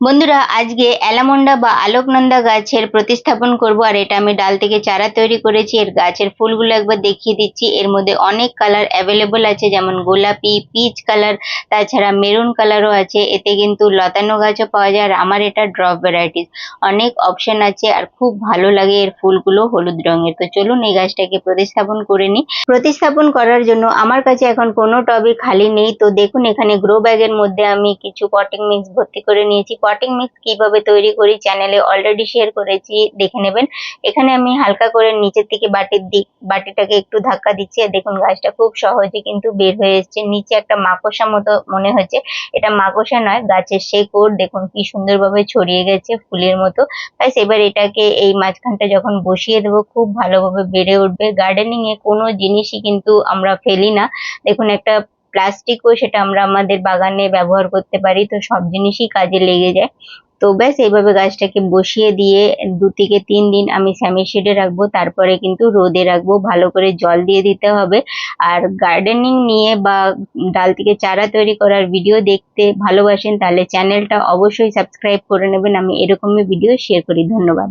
বন্ধুরা, আজকে অ্যালামন্ডা বা আলোকনন্দা গাছের প্রতিস্থাপন করব, আর এটা আমি ডাল থেকে চারা তৈরি করেছি। এর গাছের ফুলগুলো একবার দেখিয়ে দিচ্ছি। এর মধ্যে অনেক কালার অ্যাভেলেবল আছে, যেমন গোলাপি পিচ কালার তাছাড়া মেরুন কালারও আছে। এতে কিন্তু লতানো গাছও পাওয়া যায়, আর আমার এটা ড্রপ ভ্যারাইটিস অনেক অপশন আছে, আর খুব ভালো লাগে এর ফুলগুলো হলুদ রঙের। তো চলুন এই গাছটাকে প্রতিস্থাপন করে নিই। প্রতিস্থাপন করার জন্য আমার কাছে এখন কোনো টবে খালি নেই। তো দেখুন, এখানে গ্রো ব্যাগের মধ্যে আমি কিছু পটিং মিক্স ভর্তি করে নিয়েছি। পটিং মিক্স কীভাবে তৈরি করি চ্যানেলে অলরেডি শেয়ার করেছি, দেখে নেবেন। এখানে আমি হালকা করে নিচের থেকে বাটির দিক বাটিটাকে একটু ধাক্কা দিচ্ছি। আর দেখুন গাছটা খুব সহজে কিন্তু বের হয়ে এসছে। নিচে একটা মাকসা মতো মনে হচ্ছে। এটা মাকড়সা নয়, গাছের শেকড়। দেখুন কি সুন্দরভাবে ছড়িয়ে গেছে ফুলের মতো। তাই এবার এটাকে এই মাঝখানটা যখন বসিয়ে দেবো, খুব ভালোভাবে বেড়ে উঠবে। গার্ডেনিং এ কোনো জিনিসই কিন্তু আমরা ফেলি না। দেখুন একটা প্লাস্টিকও সেটা আমরা আমাদের বাগানে ব্যবহার করতে পারি, তো সব জিনিসই কাজে লেগে যায়। তো ব্যাস, এইভাবে গাছটাকে বসিয়ে দিয়ে দু থেকে তিন দিন আমি স্যামি শেডে রাখব, তারপরে কিন্তু রোদে রাখব। ভালো করে জল দিয়ে দিতে হবে। আর গার্ডেনিং নিয়ে বা ডাল থেকে চারা তৈরি করার ভিডিও দেখতে ভালোবাসেন, তাহলে চ্যানেলটা অবশ্যই সাবস্ক্রাইব করে নেবেন। আমি এরকমই ভিডিও শেয়ার করি। ধন্যবাদ।